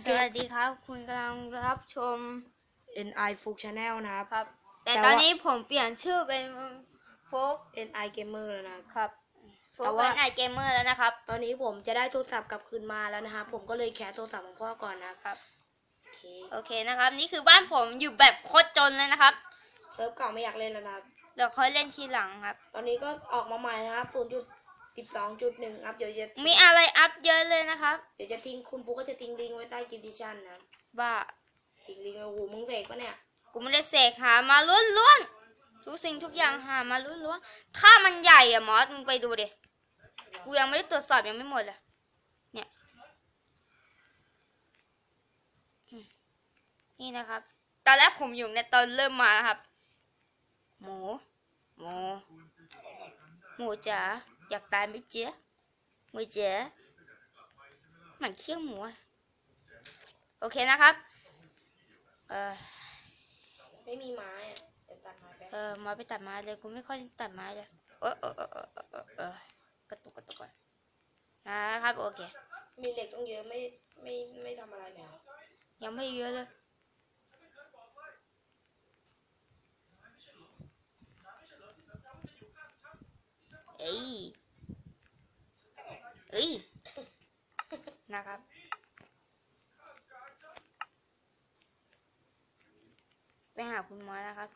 สวัสดีครับ คุณกำลังรับชม NI Fook Channel นะครับ ครับ แต่แต่ตอนว่านี้ผมเปลี่ยนชื่อเป็นโฟก NI Gamer แล้วนะครับครับโฟแต่กว่าเป็นไอเกมเมอร์แล้วนะครับ ตอนนี้ผมจะได้โทรศัพท์กลับคืนมาแล้วนะครับ ผมก็เลยแคสโทรศัพท์ของพ่อก่อนนะครับครับ โอเค โอเคนะครับ นี่คือบ้านผมอยู่แบบโคตรจนเลยนะครับ เซิร์ฟเก่าไม่อยากเล่นแล้วนะครับ เดี๋ยวค่อยเล่นทีหลังครับ ตอนนี้ก็ออกมาใหม่นะครับ 0.12.1ครับเดี๋ยวจะทิ้งมีอะไรอัพเยอะเลยนะครับ เดี๋ยวจะทิ้งคุณฟุกก็จะทิ้งลิงก์ไว้ใต้คลิปดิชั่นนะครับบ้าทิ้งลิงก์ไว้โอ้โหมึงเสกปะเนี่ย กูไม่ได้เสกหามาล้วนๆทุกสิ่งทุกอย่างหามาล้วนๆถ้ามันใหญ่อะมอสมึงไปดูดิกูยังไม่ได้ตรวจสอบยังไม่หมดเลยเนี่ยอืมนี่นะครับ ตอนแรกผมอยู่ในตอนเริ่มมานะครับ หมู หมู หมูจ๋า อยากตายไหมเจ๊หมูเจ๊มันเคี้ยวหมูอะโอเคนะครับเออไม่มีไม้อะจะจัดไม้ไปเออมาไปตัดไม้เลยกูไม่ค่อยตัดไม้เลยเออเออเออเออเออเออเออกระตุกกระตุกก่อนนะครับโอเค มีเหล็กต้องเยอะไม่ไม่ไม่ทำอะไรแล้วยังไม่เยอะเลยเอ้ย เอ้ยนะครับ ไปหาคุณหมอนะครับ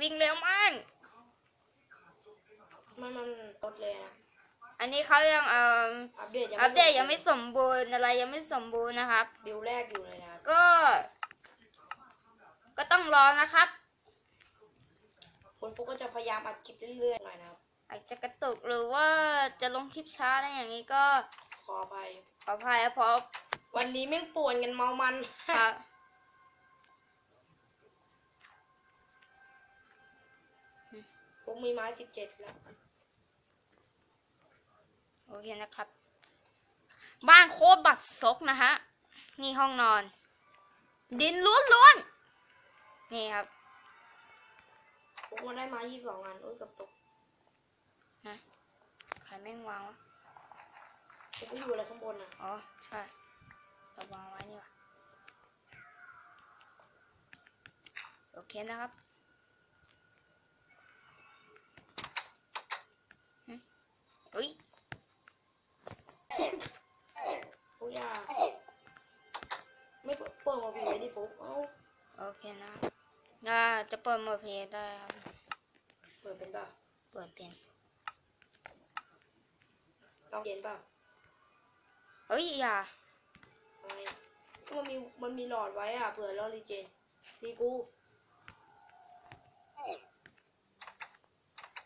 วิ่งเร็วมาก มันมันลดเลยนะ อันนี้เขายังเอ่ออัปเดตยังอัปเดตยังไม่สมบูรณ์อะไรยังไม่สมบูรณ์นะครับ บิลแรกอยู่เลยนะครับก็ ก็ต้องรอนะครับคุณฟุกก็จะพยายามอัดคลิปเรื่อยๆหน่อยนะครับอาจจะกระตุกหรือว่าจะลงคลิปช้าอะไรอย่างนี้ก็ขออภัยขออภัยเพราะวันนี้แม่งป่วนกันเมามันครับฟุกมีไม้สิบเจ็ดแล้ว โอเคนะครับ บ้านโคตรบัดซกนะฮะ นี่ห้องนอน ดินล้วนๆ นี่ครับฟุกมาได้ไม้ยี่สิบสองอัน โอ้ยเกับตกใครแม่งวางวะฟุกก็อยู่อะไรข้างบนอะ อ๋อ ใช่เราวางไว้นี่ว่ะโอเคนะครับหึอุ้ย ดมาผีไว้ดิฟุกเอ้าโอเคนะครับน่าจะเปิดโหมดเพลย์ได้ครับ เปิดเป็นเปล่าเปิดเป็นลองเย็นเปล่าเฮ้ยอย่าทำไมก็มันมีมันมีหลอดไว้อะเผื่อเรารีเจนทีกู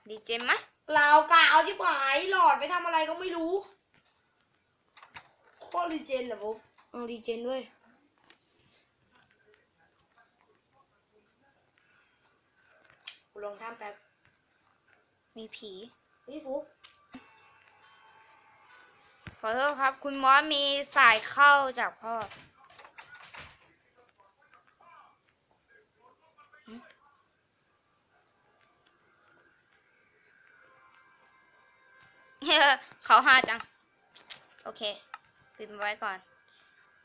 ดีเจมะลาวกาวที่หายหลอดไปทำอะไรก็ไม่รู้โคตรรีเจนเหรอฟุกเอารีเจนด้วย ลองทำแป๊บมีผีเฮ้ยฟุกขอโทษครับ คุณมอสมีสายเข้าจากพ่อหึเฮ้อเขาหาจัง โอเค ปิดมันไว้ก่อน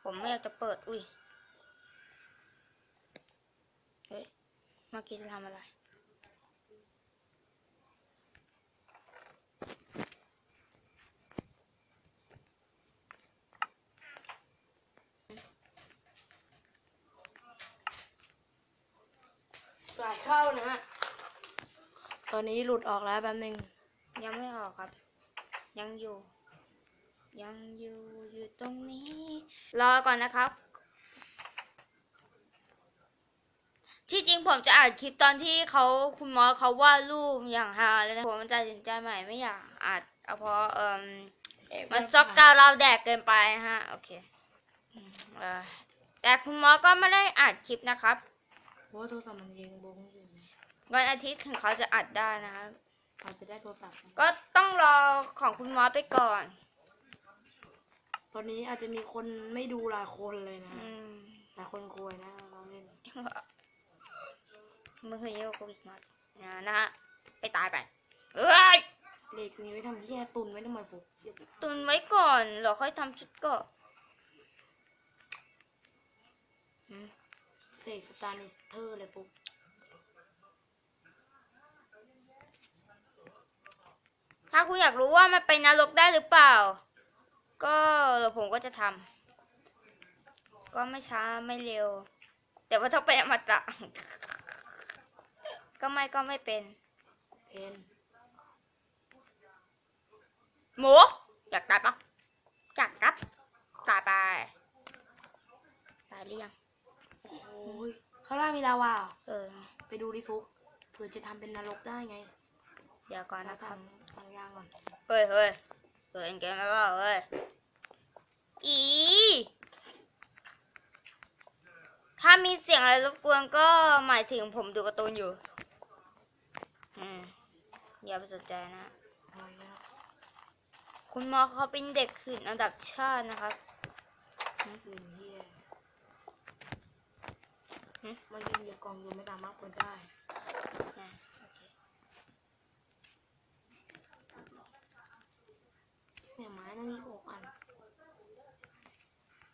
ผมไม่อยากจะเปิด อุ้ย เฮ้ย เมื่อกี้จะทำอะไร สายเข้านะฮะ ต อนนี้หลุดออกแล้วแป๊บนึงยังไม่ออกครับ ยังอยู่ ยังอยู่อยู่ตรงนี้ รอก่อนนะครับ ที่จริงผมจะอ่านคลิปตอนที่เขาคุณหมอเขาวาดรูปอย่างฮาเลยนะผมมันตัดสินใจใหม่ไม่อยากอ่านเอาเพราะเอ่มมันซอกกาวเราแดกเกินไปนะฮะโอเคอืมเอ่อแต่คุณหมอก็ไม่ได้อ่านคลิปนะครับเพราะว่าโทรศัพท์มันยังบงอยู่ วันอาทิตย์ถึงเขาจะอัดได้นะครับอาจจะได้โทรศัพท์ก็ต้องรอของคุณหมอไปก่อน ตอนนี้อาจจะมีคนไม่ดูหลายคนเลยนะอืมหลายคนกลัวนะเราเล่นมึงเคยเยอะกว่ากูอีกหน่อยนะนะฮะไปตายไปเอ้ยเหล็กมีไว้ทำที่แย่ตุนไว้ทำไมฟุกเดี๋ยวตุนไว้ก่อนเหรอค่อยทำชุดเก็อืมเสกสตาร์นิสเตอร์เลยฟุก ถ้าคุณอยากรู้ว่ามันไปนรกได้หรือเปล่า ก็เดี๋ยวผมก็จะทำก็ไม่ช้าไม่เร็ว แต่ว่าถ้าไปนอมตะ ก็ไม่ก็ไม่เป็นเพนหมูอยากตายปะอยากครับตายไปตายหรือยังโอ้ยข้างล่างมีลาวาเหรอเออ ไปดูดิฟุกเผื่อจะทำเป็นนรกได้ไง เดี๋ยวก่อนแล้นะวครับทำ ทางยางก่อนเฮ้ยเฮ้ยเฮ้ยเกมไม่ว่าเฮ้ย อี ถ้ามีเสียงอะไรรบกวนก็หมายถึงผมดูการ์ตูนอยู่ อืม อย่าไปสนใจนะอะไรนะคุณหมอเขาเป็นเด็กขืนอันดับชาตินะครับคืนเฮียหึมันยืนเหยียบกล่องอยู่ไม่สามารถเปิดได้ นะโอ เคเนี่ยไม้นั่งยี่หกอัน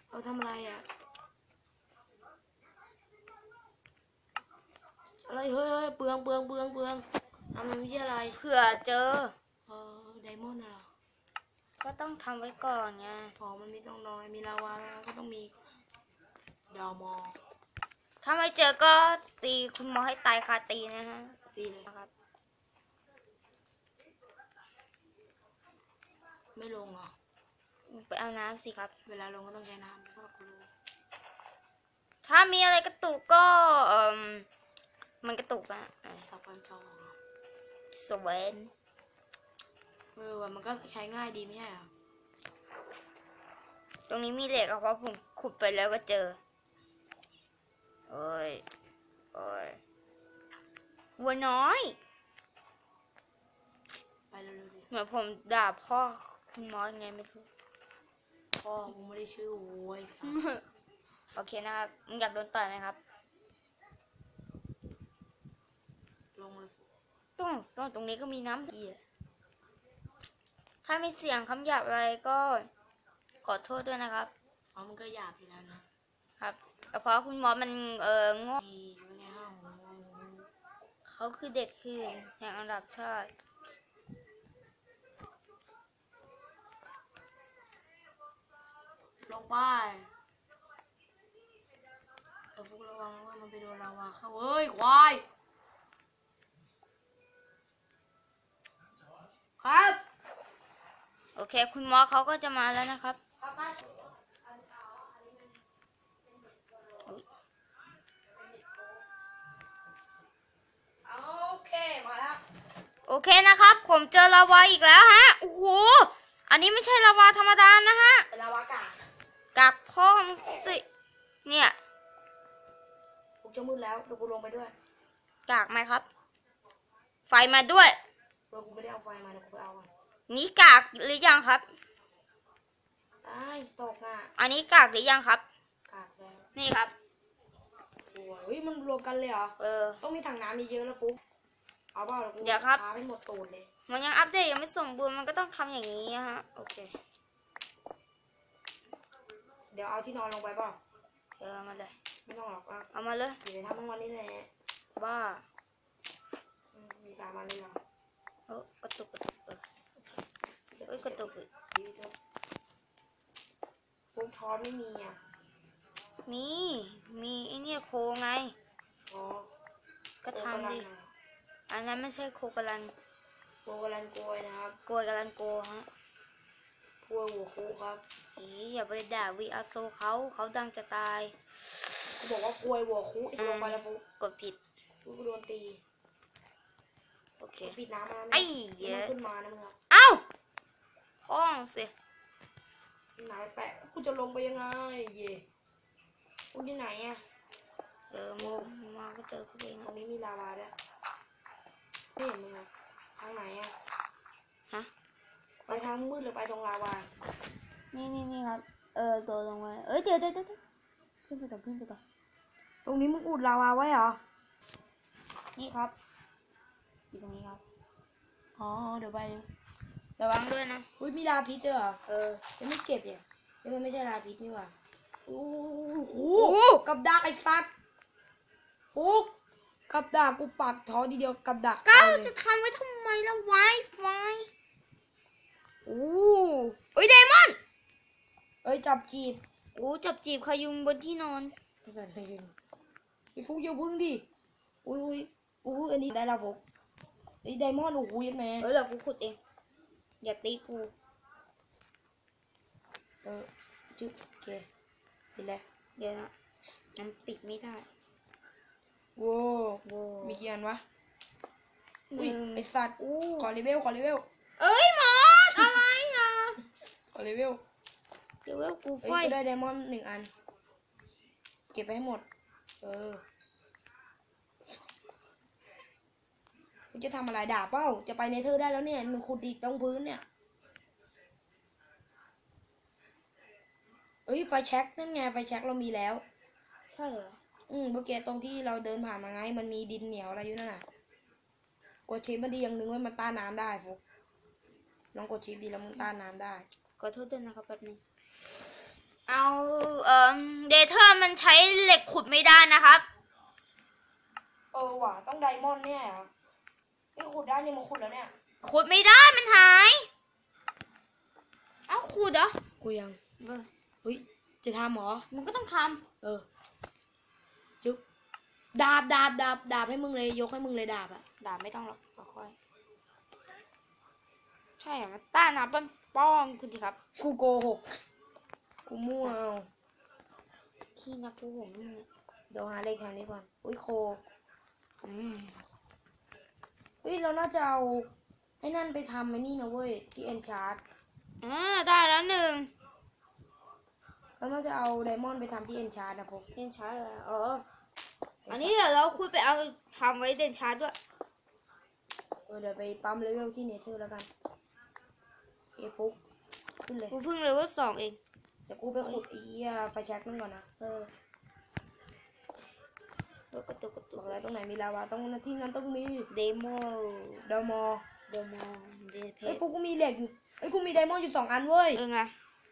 เราทำอะไรอะอะไรเฮ้ยเฮ้ยเปลืองเปลืองเปลืองเปลืองทำมันไม่ใช่อะไร เผื่อเจอ เออไดมอนด์อะเหรอก็ต้องทำไว้ก่อนไง พอมันมีต้องน้อยมีลาวาแล้วก็ต้องมีดาวมอ ถ้าไม่เจอก็ตีคุณหมอให้ตายคาตีนะฮะ ตีเลยนะครับ ไม่ลงเหรอ ไปเอาน้ำสิครับ เวลาลงก็ต้องใช้น้ำกูรู้ถ้ามีอะไรกระตุกก็เอ่มมันกระตุกอะสปันจอรอสวนเออว่ะมันก็ใช้ง่ายดีไม่ใช่เหรอ ตรงนี้มีเหล็กอะเพราะผมขุดไปแล้วก็เจอโอ้ยโอ้ยวัวน้อยเร็วๆดิเหมือนผมด่าพ่อ คุณหมอยังไงไม่รู้พ่อกูไม่ได้ชื่อโว้ยสัสโอเคนะครับมึงอยากโดนต่อยไหมครับ ลงเลยฟุตรงตรงตรงนี้ก็มีน้ำดีอะถ้ามีเสียงคำหยาบอะไรก็ขอโทษด้วยนะครับอ๋อมันก็หยาบอยู่แล้วนะ ครับแต่เพราะคุณหมอมันเออโง่มีอยู่ในห้างของมึงเขาคือเด็กคืนแห่งอันดับชาติ ลงไปเออฟุกระวังนะว่ามันไปโดนลาวาเข้าเฮ้ยควายครับ โอเค คุณหมอเขาก็จะมาแล้วนะครับโอเคมาแล้วโอเคนะครับ ผมเจอลาวาอีกแล้วฮะ โอ้โห อันนี้ไม่ใช่ลาวาธรรมดานะฮะ เป็นลาวากา กักพ่อมงสิ เนี่ยฟุกจะมืดแล้วเดี๋ยวกูลงไปด้วยกากไหมครับ ไฟมาด้วยเดี๋ยวกูไม่ได้เอาไฟมาเดี๋ยวกูไปเอาก่อนนี่กากหรือยังครับตายตกอะอันนี้กากหรือยังครับ กากแล้วนี่ครับ โอ้ยเฮ้ยมันรวมกันเลยเหรอ เออ ต้องมีถังน้ำเยอะๆแล้วฟุกเอาเปล่ากูเดี๋ยวครับ พาไปหมดตูดเลย มันยังอัปเดตยังไม่สมบูรณ์มันก็ต้องทำอย่างนี้อะฮะโอเค เดี๋ยวเอาที่นอนลงไปเปล่าเออเอามาเลย ไม่ต้องหรอกอะเอามาเลยเดี๋ยวทำทั้งวันนี้แหละบ้า อืมมีสามวันเลยเหรอเออกระตุกกระตุกเออเอ้ยกระตุกอีกดีเถอะฟุกช้อนไม่มีอะ มี มีไอเนี่ยโคไง อ๋อก็ทำดิ อันนั้นไม่ใช่โคกะลันโกกำลังโกยนะครับโกยกะลันโกฮะก ล้วยหัวคูครับอีอย่าไปด่าวีอาโซเขาเขาดังจะตายเขาบอกว่ากล้วยหัวคูลงไปแล้วฟุกกดผิดฟุกโดนตีโอเคปิดน้ำมาไอ้นะเหี้ยมันขึ้นมานะมึงครับเอ้าพ้องสิไหนแปะกูจะลงไปยังไงเย่กูที่ไหนอะเออมามาก็เจอเขาเองตรงนี้มีลาวาด้วยไม่เห็นมึงอะทางไหนอะฮะ ไปทางมืดหรือไปตรงลาวา นี่นี่นี่ครับ เออตัวลงมาเอ้ยเดี๋ยวเดี๋ยวเดี๋ยวขึ้นไปก่อนขึ้นไปก่อนตรงนี้มึงอุดลาวาไว้เหรอ นี่ครับ อยู่ตรงนี้ครับ อ๋อ เดี๋ยวไประวังด้วยนะ อุ้ยมีลาพิษด้วยเหรอ เออยังไม่เก็บเนี่ยยังมันไม่ใช่ลาพิษนี่หว่าโอ้โหโอ้กับดักไอ้สัตว์ฟุกกับดักกูปักท้อทีเดียวกับดักก้าวตยเลยจะทำไว้ทำไมล่ะไวไฟโอ้เอ้ยไดมอนด์เอ้ยจับจีบโอ้จับจีบขยุงบนที่นอนไอ้สัตว์เคยยิงไอ้ฟุกอย่าพึ่งดิอุ้ยอุ้ยอุ้ยอันนี้ได้และฟุกไอ้ไดมอนด์โอ้โหยังไงเออเดี๋ยวกูขุดเองอย่าตีกูเออจุ๊บโอเคเห็นแล้วเดี๋ยวนะมันปิดไม่ได้โว้วโว้มีกี่อันวะหอุ้ยนึ่งไอสัตว์อู้ขอเลเวลขอเลเวลเอ้ยหมอสอะไรอะ ขอ เลเวลเดี๋ยวเว้ยกูเอ้ไฟยกูได้ไดมอนด์หนึ่งอัน เก็บไปให้หมด เออคุณจะทำอะไรดาบเปล่าจะไปเนเธอร์ได้แล้วเนี่ย มันขุดดิตรงพื้นเนี่ย เอ้ย ไฟแช็กนั่นไง ไฟแช็กเรามีแล้ว ใช่เหรอ อืมเมื่อกี้ตรงที่เราเดินผ่านมาไง มันมีดินเหนียวอะไรอยู่นั่นน่ะ กดชิปมันดีอย่างหนึ่งไว้มันต้านน้ำได้ฟุกลองกดชิปดีแล้วมันต้านน้ำได้ ขอโทษด้วยนะครับแป๊บนึงเอาเอ่อเดเทอร์มันใช้เหล็กขุดไม่ได้นะครับ เออว่ะต้องไดมอนด์เนี่ยเหรอนี่ขุดได้นี่มาขุดแล้วเนี่ย ขุดไม่ได้มันหาย เอ้าขุดเหรอกูยังเออเฮ้ยจะทำเหรอ มันก็ต้องทเออ จุ๊บดาบดาบดาบดาบให้มึงเลย ยกให้มึงเลยดาบอะำด่าไม่ต้องหรอกค่อยๆ ใช่เหรอมันต้านน้ำป้อมป้องคุณสิครับกูโกหกกูมั่วเอาขี้นักกูผมนี่เนี่ยเดี๋ยวหาเลขแทนนี้ก่อนอุ้ยโคอืมเฮ้ยเราน่าจะเอาไอ้นั่นไปทำไอ้นี่นะเว้ยที่เอ็นชาร์ดอ่าได้แล้วหนึ่งเราน่าจะเอาไดมอนด์ไปทำที่เอ็นชาร์ดนะพวกเด่นชาร์จเลยอ๋ออันนี้เดี๋ยวเราคุยไปเอาทำไว้เด่นชาร์จด้วยเออเดี๋ยวไปปั๊มเลเวลที่เนเธอร์แล้วกัน เอฟุกขึ้นเลย กูเพิ่งเลยว่าสองเอง เดี๋ยวกูไปขุดไอ้เหี้ยไฟแช็กนั่นก่อนนะ เออเออกระตุกกระตุบกอกแล้วตรงไหนมีลาวาตรงนั้นที่นั้นต้องมีเดโมดามอเดโมเดเพเอ้ยชพวกกูมีเหล็กอยู่เอ้ยกูมีไดมอนด์อยู่สองอันเว้ยเออไง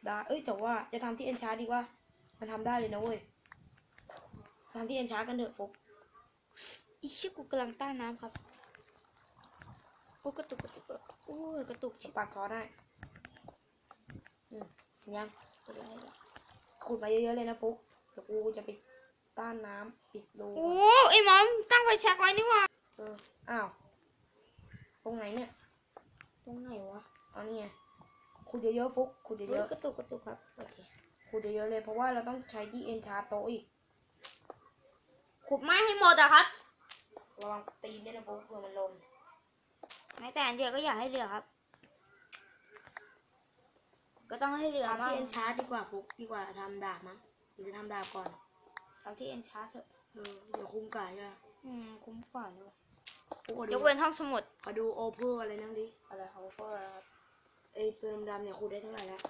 ได้เอ้ยแต่ว่าจะทำที่เอ็นชาร์ดดีกว่า มันทำได้เลยนะเว้ยทำที่เอ็นชาร์ดกันเถอะฟุกอีชิกูกำลังต้านน้ำครับ โอ้กระตุกกระตุกโอ้ยกระตุกชิบ ปากคอได้อืม ยังอะไรล่ะขุดมาเยอะๆเลยนะฟุกเดี๋ยวกูจะไปต้านน้ำปิดรูโอ้ไอ้หมอมตั้งไฟแช็กไว้นี่หว่าเอออ้าวตรงไหนเนี่ย ตรงไหนวะเอานี่ไงขุดเยอะๆฟุกขุดเฮ้เยยอะกระตุกกระตุกครับโอเคๆขุดเยอะๆเลยเพราะว่าเราต้องใช้ที่เอ็นชาร์โตะอีกขุดไม้ให้หมดอะครับระวังตีนด้วยนะฟุกเผื่อมันลงแม้แต่อันเดียวก็อยากให้เหลือครับ ก็ต้องให้เหลือทำบ้างที่เอ็นชาร์ดีกว่าฟุกดีกว่าทำดาบมั้งหรือจะทำดาบก่อนเอาที่เอ็นชาร์เถอะเออเดี๋ยวคุ้มก่ายใช่ไหมอืมคุ้มกว่าเลยฟุกขอยกดูเว้นห้องสมุดขอดูโอเพอร์อะไรนั่งดิอะไรเขาก็ครับไอตัวดำๆเนี่ยขุดได้เท่าไหร่แล้ว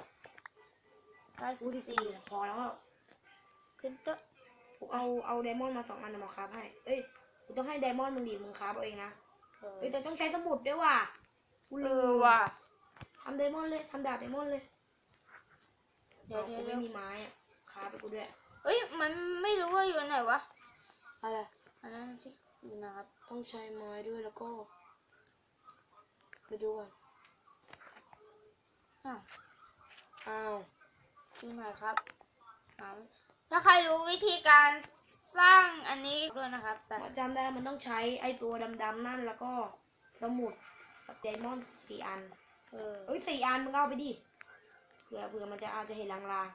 ได้ฟูสิที่บสี่สี่พอแล้วอะขึ้นเตอะฟุกเอาเอาไดมอนด์มาสองอันเอามาคราฟให้ เอ้ยกูต้องให้ไดมอนด์มึงดิมึงคราฟเอาเองนะเออเอ้ยแต่ต้องใช้สมุดด้วยว่ะกูเอลือมว่ะทำไดมอนด์เลยทำดาบไดมอนด์เลย เดี๋ยวกูเดี๋ยวไม่เดี๋ยวมีไม้อะคราฟไปกูด้วย เอ้ยมันไม่รู้ว่าอยู่อันไหนวะอะไรอันนั้นที่อยู่นะครับ ต้องใช้ไม้ด้วยแล้วก็ ไปดูก่อนอ้าวอ้าวอยู่ไหนครับหาถ้าใครรู้วิธีการสร้างอันนี้ด้วยนะครับแต่จำได้มันต้องใช้ไอ้ตัวดำๆนั่นแล้วก็สมุดกับไดมอนด์สี่อัน เออเอ้ยสี่อันมึงเอาไปดิ เผื่อเผื่อมันจะอาจจะเห็นลาง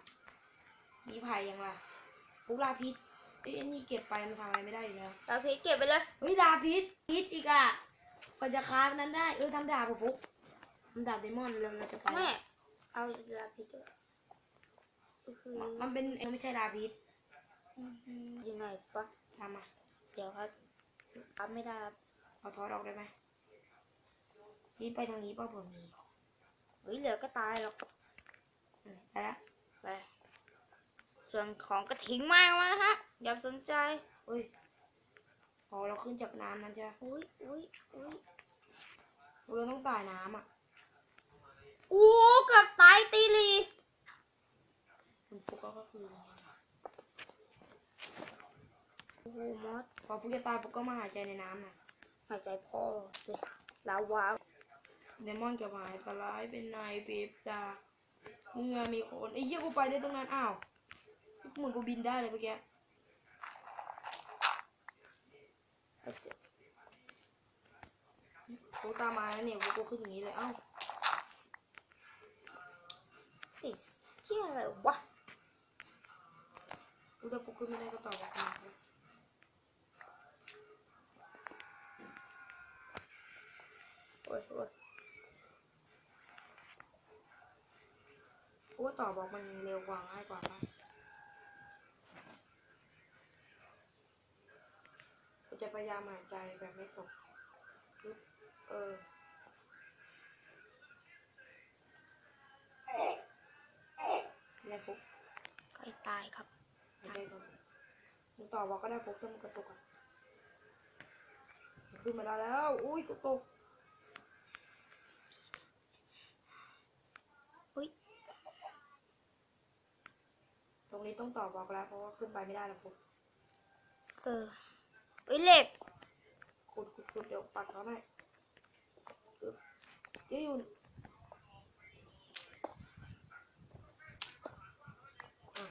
ๆมีไผ่ยังล่ะฟุกลาพิษเอ้ยอันนี่เก็บไปมันทำอะไรไม่ได้อยู่แล้วเราพีเก็บไปเลยเฮ้ยลาพิษพิษอีกอะกว่าจะคราฟนั้นได้เออทำดาบกับฟุกทำดาบไดมอนด์เราเราจะไปแม่เอาลาพิษด้วยก็คือมันเป็นมันไม่ใช่ลาพิษอยู่ไหนปะทำมาเดี๋ยวครับอัพไม่ได้ครับเอาทอดออกได้ไหมนี่ไปทางนี้เป้าผมมีเฮ้ยเหลือก็ตายหรอกอืม ไปละไป ส่วนของก็ทิ้งไม้ออกมานะฮะ อย่าสนใจเฮ้ยพอเราขึ้นจากน้ำมันจะอุ้ยอุ้ยอุ้ยเราต้องตายน้ำอะอู้เกือบตายตีลีคุณฟุกก็คือโอ้โหมอสพอฟุกจะตายฟุกก็มาหายใจในน้ำอะหายใจพ่อสิลาวาเดมอนกับหายสลายเป็นนายเปียบตา เมื่อมีคนไอ้เหี้ยกูไปได้ตรงนั้นอ้าวเหมือนกูบินได้เลยเมื่อกี้กูตามมาแล้วเนี่ยกูก็ขึ้นอย่างนี้เลยเอ้าติดเที่ยอะไรวะกูจะฟุกขึ้นไม่ได้ก็ต่อบอกมาเลยโอ้ยโอ้ย ว่าต่อบอกมันเร็วกว่าง่ายกว่าปะกูจะพยายามหายใจแบบไม่ตกปึ๊บเออแล้วฟุกใกล้ตายครับหายใจก่อนมึงต่อบอกก็ได้ฟุกถ้ามึงกระตุกอะขึ้นมาได้แล้ว อุ้ยกูตก อุ้ย ต รงนี้ต้องต่อบอกแล้วเพราะว่าขึ้นไปไม่ได้แล้วฟุกเอออุ้ยเหล็กขุดขุดขุดเดี๋ยวปัดเขาหน่อยปึ๊บเดี๋ยวอยู่อะ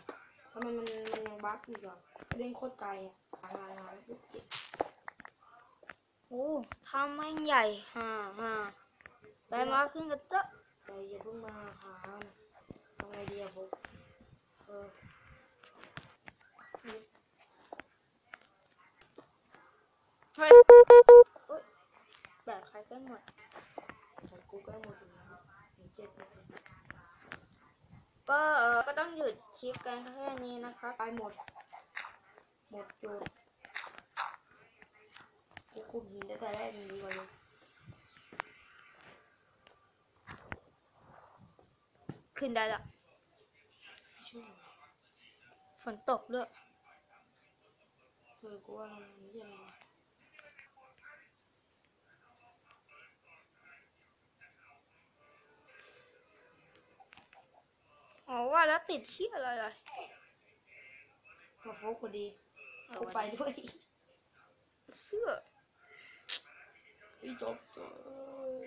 ทำไมมันมันยังบั๊กอีกอะเล่นโคตรไกลอะทางงานงานปุ๊บเจ็บโอ้ทำไม่ใหญ่ฮ่าฮ่าไปมาขึ้นกันเตอะไปอย่าเพิ่งมาหานะทำไงดีอะฟุกเออ ของกูใกล้หมดอยู่แล้วอีกเจ็ดเปอร์เซ็นต์ก็เออก็ต้องหยุดคลิปกันแค่นี้นะครับไปหมด หมดจุดกูขุดหินได้แต่แรกนดีกว่าเลยขึ้นได้ละฝนตกด้วยเออกูว่ามันไม่ใช่อะไร อ๋อว่าแล้วติดเชี่ยอะไรเลยมาโฟกพอดีเออกูไปด้วยเชื่ออีจบเออ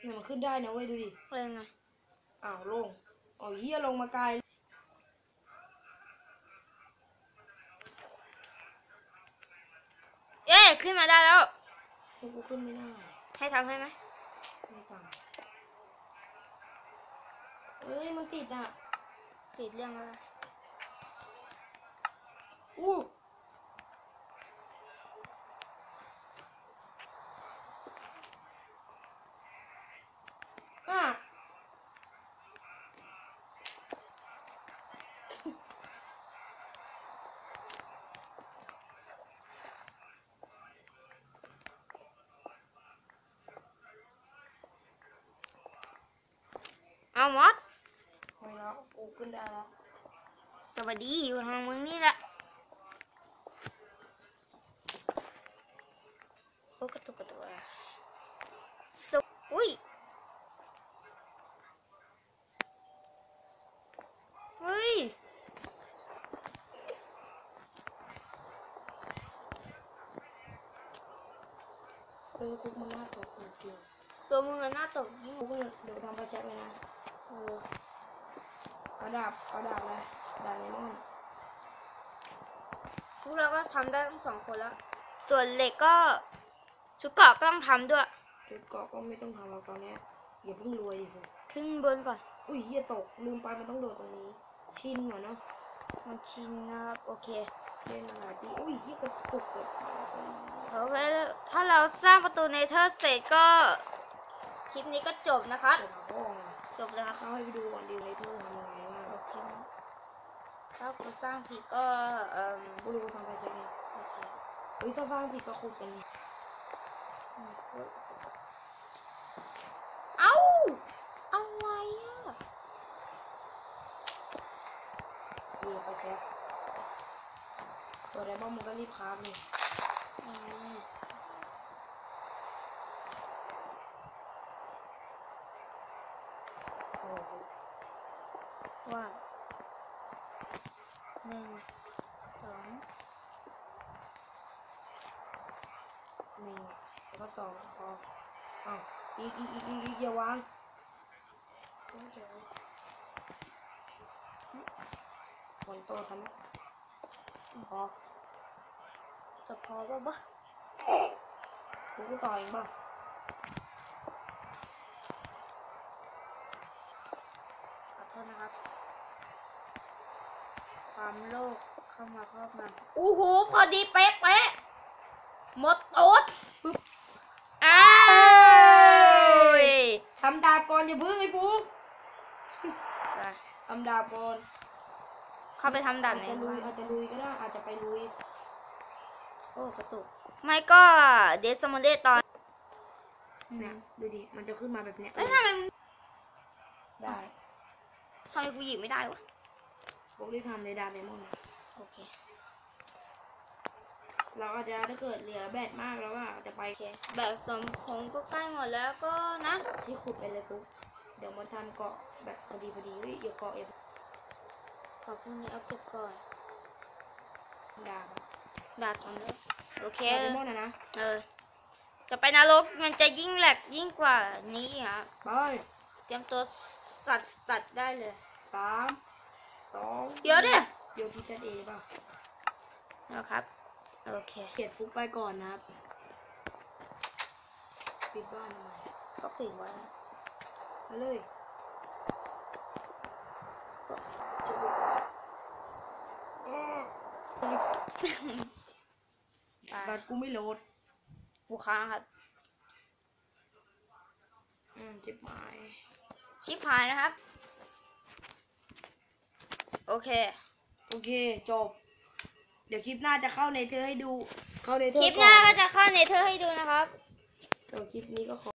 เนี่ยมันขึ้นได้นะเว้ยดูดิอะไรไงอ้าวลงอ๋อเหี้ยลงมาไกลเอ๊ะขึ้นมาได้แล้วพวกกูขึ้นไม่ได้ให้ทำให้ไหมไม่จำ เอ้ยมันติดอะ ติดเรื่องอะไรอู้อะเอามอสไม่ แล้วกูขึ้นได้แล้วสวัสดีอยู่ทางมึงนี่แหละโอ้กระตุกกระตุกอะไรสวอุ้ยเฮ้ย เออคุกมันน่าตกจริง ตัวมึงอะหน้าตกยิ่ง ๆคุกมันเดี๋ยวทำไปเช็คเลยนะ เออ เอาดาบเอาดาบเลยดาบเลมอนพวกเราก็ทำได้ทั้งสองคนแล้ว ส่วนเหล็กก็ชุดเกราะก็ต้องทำด้วย จุดเกาะก็ไม่ต้องทำเราตอนเนี้ยอย่าเพิ่งรวยดิผมขึ้นบนก่อน อุ้ยเหี้ยตกลืมไปมันต้องโดดตรงนี้ ชินว่ะเนาะมันชินนะครับโอเคเล่นมาหลายปีอุ้ยเหี้ยกระตุกเกิดโอเคถ้าเราสร้างประตูเนเธอร์เสร็จก็คลิปนี้ก็จบนะครับเกิดหาพ่อไงจบเลยครับเขาให้ไปดูก่อนดีเลยเธอทำยังไงบ้างโอเค ถ้าคุณสร้างผิดก็เอ่อกูรู้กูทำไปใช่ไหมเฮ้ยถ้าสร้างผิดก็คุยกันเอาอะไรอะเดี๋ยวไปแจ็คตัวแรกบอกมึงก็รีบพามเลยว่า นึ่งสองหนึ่งแล้วก็สองพออ้าวอีกอีกอีกอีกอย่าวางเดี๋ยวฝนโตทำไมพอจะพอป่ะปะกูก็ต่อเองป่ะ ขอโทษนะครับ ความโลภเข้ามาครอบงำโอ้โหพอดีเป๊ะเป๊ะหมดโต๊ดปึ๊บอ้าวยทำดาบก่อนอย่าพึ่งไอ้ฟุกไปทำดาบก่อนเข้าไปทำด่าอานจไหนจะลุยวะอาจจะลุยก็ได้อาจจะไปลุย โอ้กระตุกไม่ก็เดซมเลตอนเนี่ยดูดิ มันจะขึ้นมาแบบเนี้ยเอ้ยทำไมมึงได้ทำไมกูหยิบไม่ได้วะ ฟุกรีบทำเลยดาบเลมอนโอเค เราอาจจะถ้าเกิดเหลือแบตมากแล้วก็อาจจะไปโอเคแบบสมผมก็ใกล้หมดแล้วก็นะ ที่ขุดไปเลยฟุกเดี๋ยวมันทำเกาะแบบพอดีพอดีเฮ้ยอย่าเกาะเองขอบคุณนี้เอาเก็บก่อนดาบอะดาดทำเลยโอเคดาบเลมอนนะนะ เออ จะไปนรกมันจะยิ่งแหลกยิ่งกว่านี้อะไปเตรียมตัวสัตว์สัตว์ได้เลยสาม สองเดี๋ยวดิเดี๋ยวพีเซตเอป่ะนะครับ โอเคเขียดฟุกไปก่อนนะครับ ปิดบ้านทำไมก็ปิดไว้มาเลยจะบุกอ้อไปบัตรกูไม่โหลดกูค้างครับ อืมเจ็บหมาย ชิปหายนะครับ โอเค โอเคจบ เดี๋ยวคลิปหน้าจะเข้าในเธอให้ดู เข้าในเธอคลิปหน้าก็จะเข้าในเธอให้ดูนะครับ เดี๋ยวคลิปนี้ก็ขอ